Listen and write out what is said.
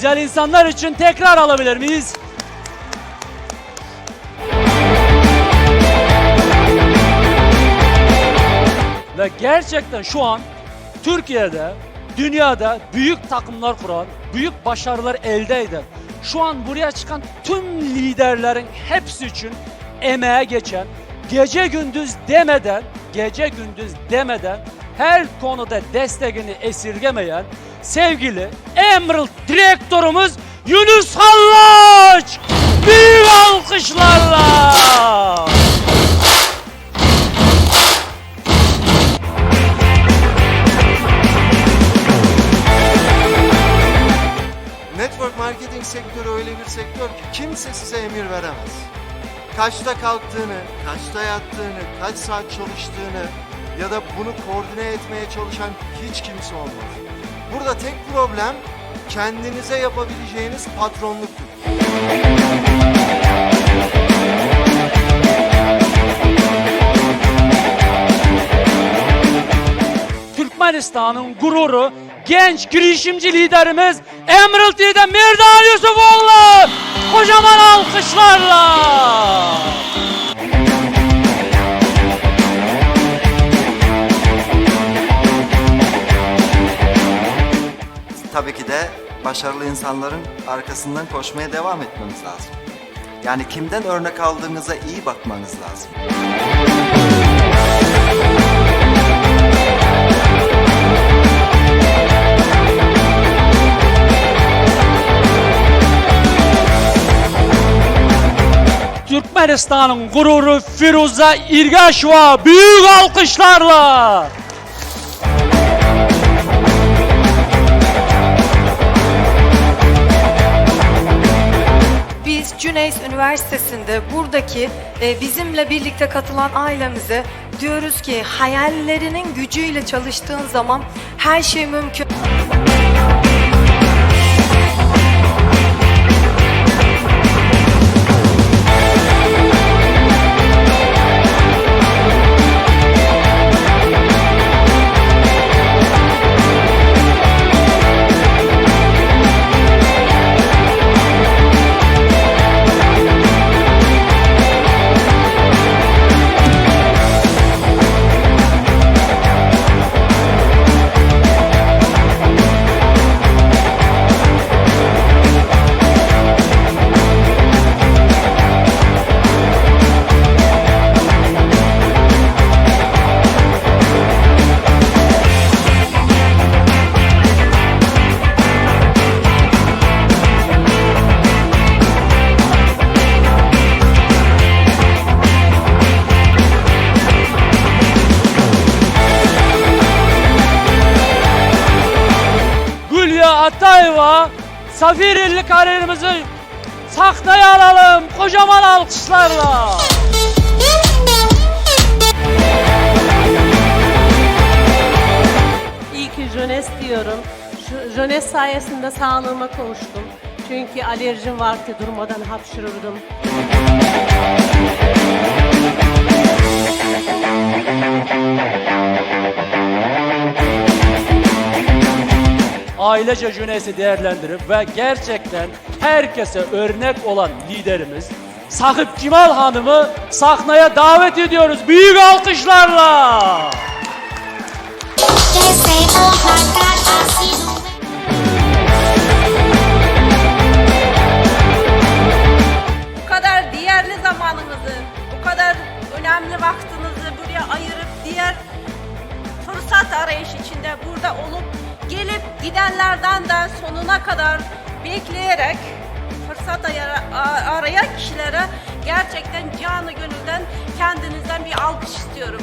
güzel insanlar için tekrar alabilir miyiz? Ve gerçekten şu an Türkiye'de, dünyada büyük takımlar kuran, büyük başarılar elde eden, şu an buraya çıkan tüm liderlerin hepsi için emeğe geçen, gece gündüz demeden, gece gündüz demeden her konuda destekini esirgemeyen sevgili Emerald direktörümüz Yunus Hallaç! Büyük alkışlarla! Network marketing sektörü öyle bir sektör ki kimse size emir veremez. Kaçta kalktığını, kaçta yattığını, kaç saat çalıştığını ya da bunu koordine etmeye çalışan hiç kimse olmaz. Burada tek problem kendinize yapabileceğiniz patronluktur. Türkmenistan'ın gururu genç girişimci liderimiz Emerald Lider Mirdan Yusufoğlu kocaman alkışlarla. Tabii ki de başarılı insanların arkasından koşmaya devam etmemiz lazım. Yani kimden örnek aldığınıza iyi bakmanız lazım. Türkmenistan'ın gururu Firuze İrgaşova büyük alkışlarla. Üniversitesi'nde buradaki e, bizimle birlikte katılan ailemize diyoruz ki hayallerinin gücüyle çalıştığın zaman her şey mümkün. Gülya Atayeva Safirelli kariyerimizi sahtaya alalım kocaman alkışlarla. İyi ki Jönes diyorum. Jönes sayesinde sağlığıma kavuştum. Çünkü alerjim var ki durmadan hapşırırdım. Ailece Cüneys'i değerlendirip ve gerçekten herkese örnek olan liderimiz Sakıp Cimal Hanım'ı sahneye davet ediyoruz büyük alkışlarla. Bu kadar değerli zamanınızı, bu kadar önemli vaktinizi buraya ayırıp diğer fırsat arayış içinde burada olup gelip gidenlerden de sonuna kadar bekleyerek fırsat arayan kişilere gerçekten canı gönülden kendinizden bir alkış istiyorum.